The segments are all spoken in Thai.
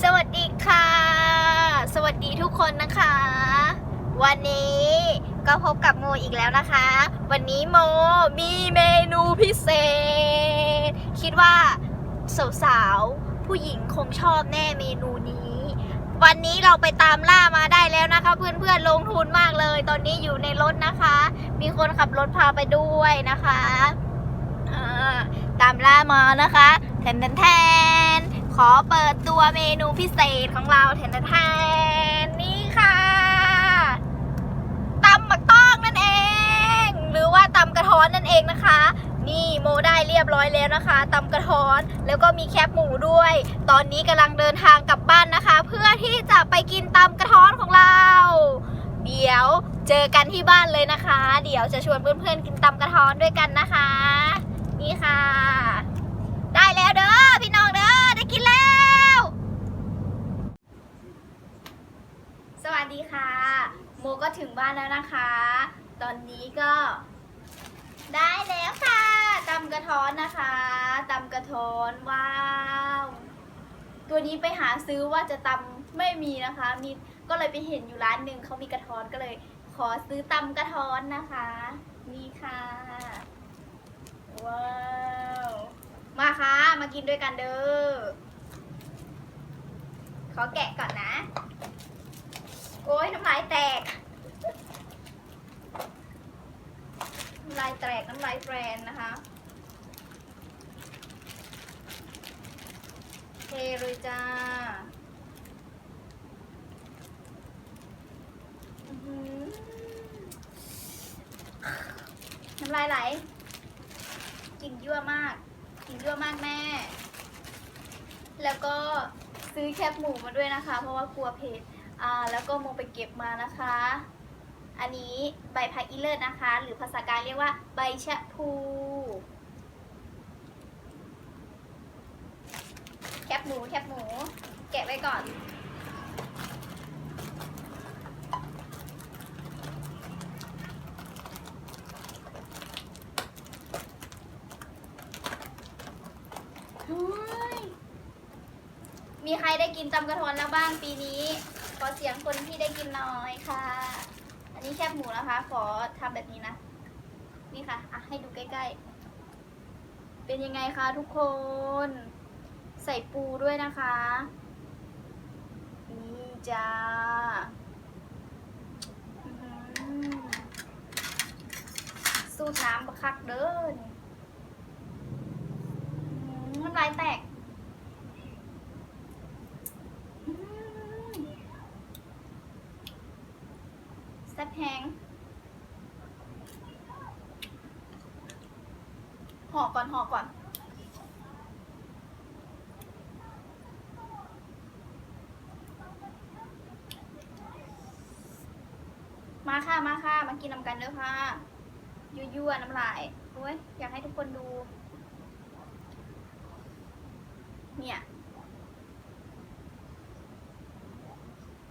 สวัสดีค่ะ สวัสดีทุกคนนะคะ วันนี้ก็พบกับโมอีกแล้วนะคะ วันนี้โมมีเมนูพิเศษ คิดว่าสาวๆผู้หญิงคงชอบแน่เมนูนี้ วันนี้เราไปตามล่ามาได้แล้วนะคะ เพื่อนๆลงทุนมากเลย ตอนนี้อยู่ในรถนะคะ มีคนขับรถพาไปด้วยนะคะตามล่ามานะคะแทนแทน ขอเปิดตัวเมนูพิเศษของเราแทนแทนนี่ค่ะตำหมักต้องนั่นเอง หรือว่าตำกระท้อนนั่นเองนะคะ นี่โมได้เรียบร้อยแล้วนะคะตำกระท้อนแล้วก็มีแคบหมูด้วย ตอนนี้กำลังเดินทางกลับบ้านนะคะ เพื่อที่จะไปกินตำกระท้อนของเรา เดี๋ยวเจอกันที่บ้านเลยนะคะ เดี๋ยวจะชวนเพื่อนๆ กินตำกระท้อนด้วยกันนะคะ นี่ค่ะ ได้แล้วเด้อพี่น้องเด้อ กินแล้ว สวัสดีค่ะ โมก็ถึงบ้านแล้วนะคะ ตอนนี้ก็ ได้แล้วค่ะตำกระท้อนนะคะตำกระท้อนว้าว ตัวนี้ไปหาซื้อว่าจะตำไม่มีนะคะ มีก็เลยไปเห็นอยู่ร้านหนึ่งเขามีกระท้อนก็เลย ขอซื้อตำกระท้อนนะคะ นี่ค่ะว้าวมาค่ะ มากินด้วยกันเด้อ ขอแกะก่อนนะ โอ้ยน้ำลายแตก น้ำลายแตก น้ำลายแฟรนนะคะเทเลยจ้าน้ำลายไหลกลิ่นยั่วมากกลิ่นยั่วมากแม่ แล้วก็ ซื้อแคบหมูมาด้วยนะคะ เพราะว่ากลัวเผ็ดอ่าแล้วก็โมไปเก็บมานะคะ อันนี้ใบพักอีเลิศนะคะ หรือภาษากลางเรียกว่าใบชะพู แคบหมูแคบหมู แกะไว้ก่อน เฮ้ยมีใคร ได้กินตำกระท้อนแล้วบ้างปีนี้ ขอเสียงคนที่ได้กินน่อยค่ะ อันนี้แคบหมูนะคะ ขอทำแบบนี้นะ นี่ค่ะอะให้ดูใกล้ ๆ เป็นยังไงคะทุกคน ใส่ปูด้วยนะคะ นี่จ้าสูตรน้ำบักคักเด้อนี่อืมน้ำลายแตกอืมแซ่บแห้งห่อก่อนห่อก่อนมาค่ะ มาค่ะ มากินน้ำกันเด้อค่ะ ยั่วๆน้ำลายโอ้ยอยากให้ทุกคนดู เนี่ย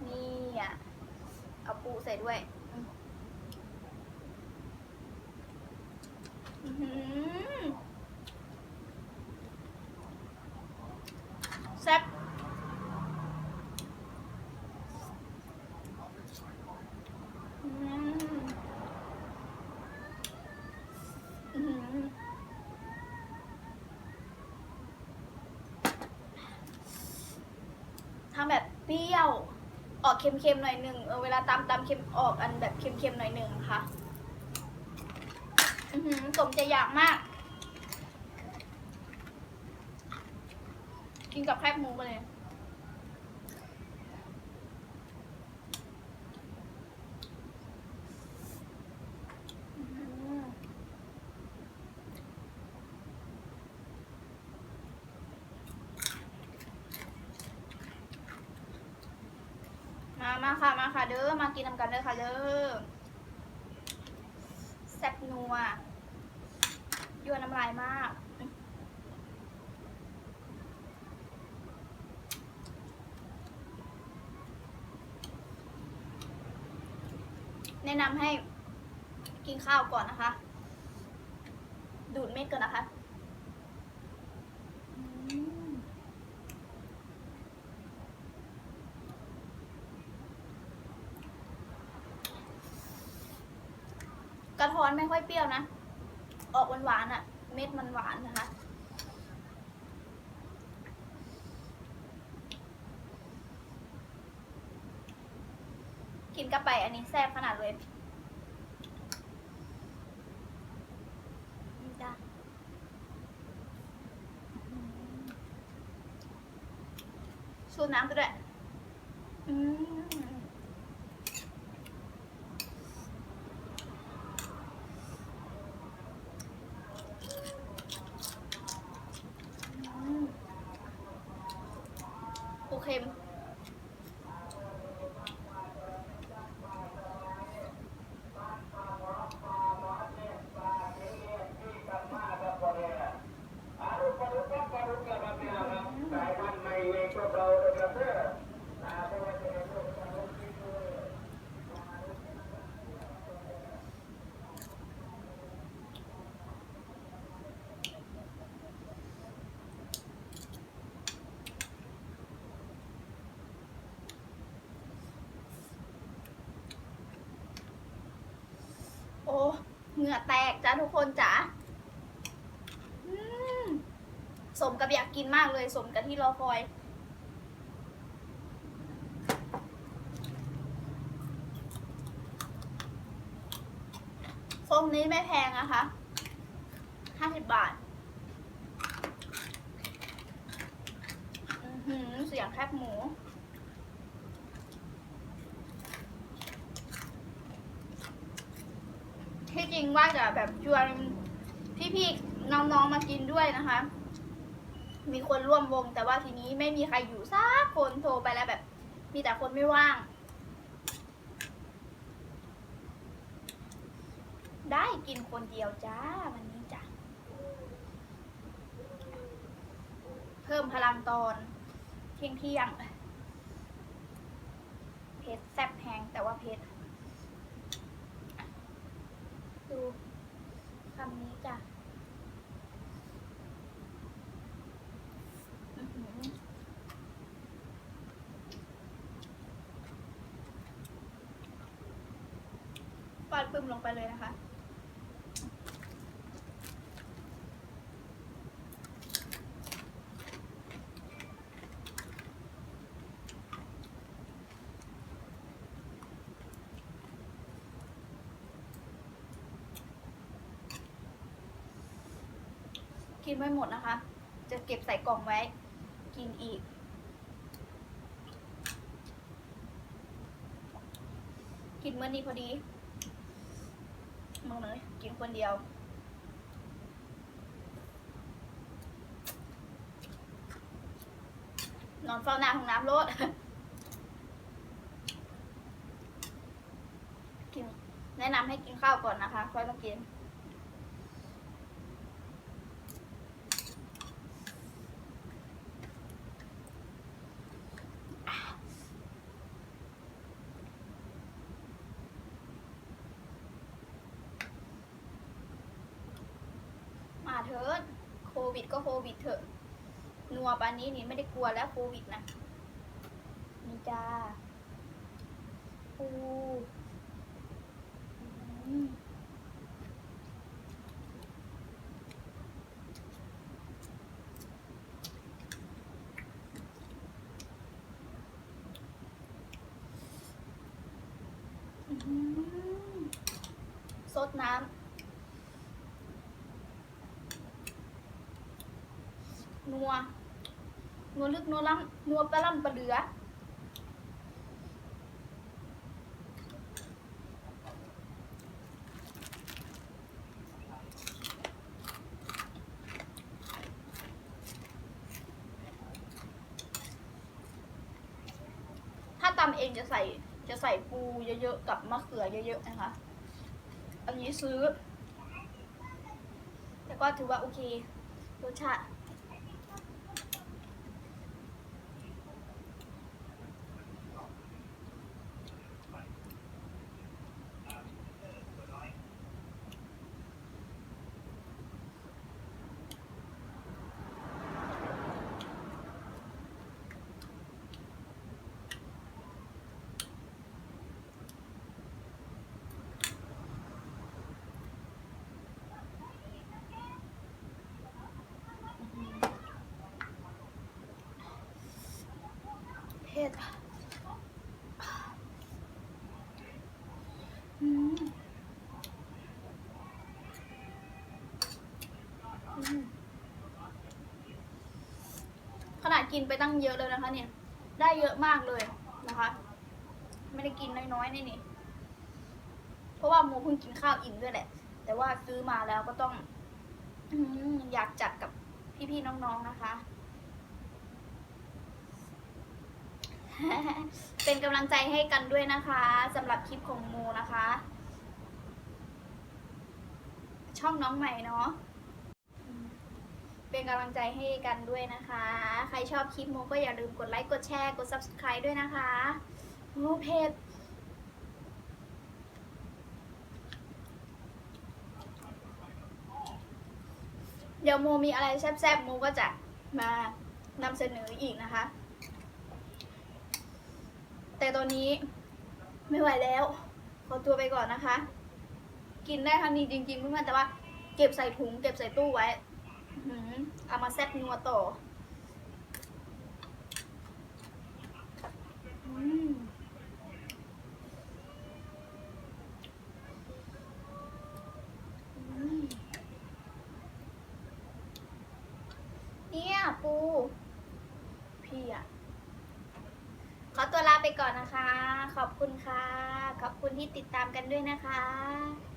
นี่อะ เอาปูใส่ด้วยอืมอื้อหือ แซ่บทำแบบเปรี้ยว ออกเค็มๆหน่อยหนึ่งเออเวลาตำตำเค็มออกอันแบบเค็มๆหน่อยหนึ่งค่ะ สมจะอยากมาก กินกับแคบหมูไปเลย มามาค่ะ มาค่ะเด้อ มากินน้ำกันเด้อค่ะเด้อแซ่บนัว ยั่วน้ำลายมาก แนะนำให้กินข้าวก่อนนะคะ ดูดเม็ดก่อนนะคะกระท้อนไม่ค่อยเปรี้ยวนะ ออกหวานๆอะ่ะ เม็ดมันหวานนะคะ กินกระไปอันนี้แซ่บขนาดเลยนี่จ้ะอืมสูดน้ำก็ด้ อ้เหงื่อแตกจ้าทุกคนจ๋าสมกับอยากกินมากเลย สมกับที่รอคอยส้มนี้ไม่แพงนะคะห้าสิบบาท เสียงแคบหมู จริงว่าจะแบบชวนพี่ๆน้องๆมากินด้วยนะคะ มีคนร่วมวง แต่ว่าทีนี้ไม่มีใครอยู่สักคนโทรไปแล้วแบบ มีแต่คนไม่ว่าง ได้กินคนเดียวจ้าวันนี้จ้ะเพิ่มพลังตอนเที่ยงเที่ยงๆเพชรแซ่บแหงแต่ว่าเพชร ดูคำนี้ จ้ะปาดปึ้มลงไปเลยนะคะ กินไม่หมดนะคะ จะเก็บใส่กล่องไว้ กินอีก กินเมื่อนี้พอดีมึงเลยกินคนเดียวนอนเฝ้าหน้าห้องน้ำรถกินแนะนำให้กินข้าวก่อนนะคะ ค่อยมากิน เถิดโควิดก็โควิดเถอะนัวปานนี้นี่ไม่ได้กลัวแล้วโควิดนะนี่จ้าปูอืมอื้อหือซดน้ำ นัว นัวลึกนัวล้ำนัวปลาล่ำปลาเหลือถ้าตำเองจะใส่จะใส่ปูเยอะๆกับมะเขือเยอะๆนะคะ อันนี้ซื้อ แต่ก็ถือว่าโอเครสชาติ ผ็ดอืมขนาดกินไปตั้งเยอะเลยนะคะ เนี่ย ได้เยอะมากเลยนะคะ ไม่ได้กินน้อยๆนี่นี่เพราะว่าโมเพิ่งกินข้าวอิ่มด้วยแหละ แต่ว่าซื้อมาแล้วก็ต้องอืมอยากจัดกับพี่ๆน้องๆนะคะ เป็นกำลังใจให้กันด้วยนะคะสำหรับคลิปของโมนะคะ ช่องน้องใหม่เนาะเป็นกำลังใจให้กันด้วยนะคะ ใครชอบคลิปโมก็อย่าลืมกดไลค์กดแชร์กด subscribe ด้วยนะคะโมเพจเดี๋ยวโมมีอะไรแซ่บๆโมก็จะมานำเสนออีกนะคะ แต่ตอนนี้ไม่ไหวแล้ว ขอตัวไปก่อนนะคะ กินได้ทันทีจริงๆเพื่อนๆแต่ว่าเก็บใส่ถุงเก็บใส่ตู้ไว้เอามาแซ่บนัวต่อเนี่ยปู พี่อะ ขอตัวลาไป ก่อนนะคะ ขอบคุณค่ะ ขอบคุณที่ติดตามกันด้วยนะคะ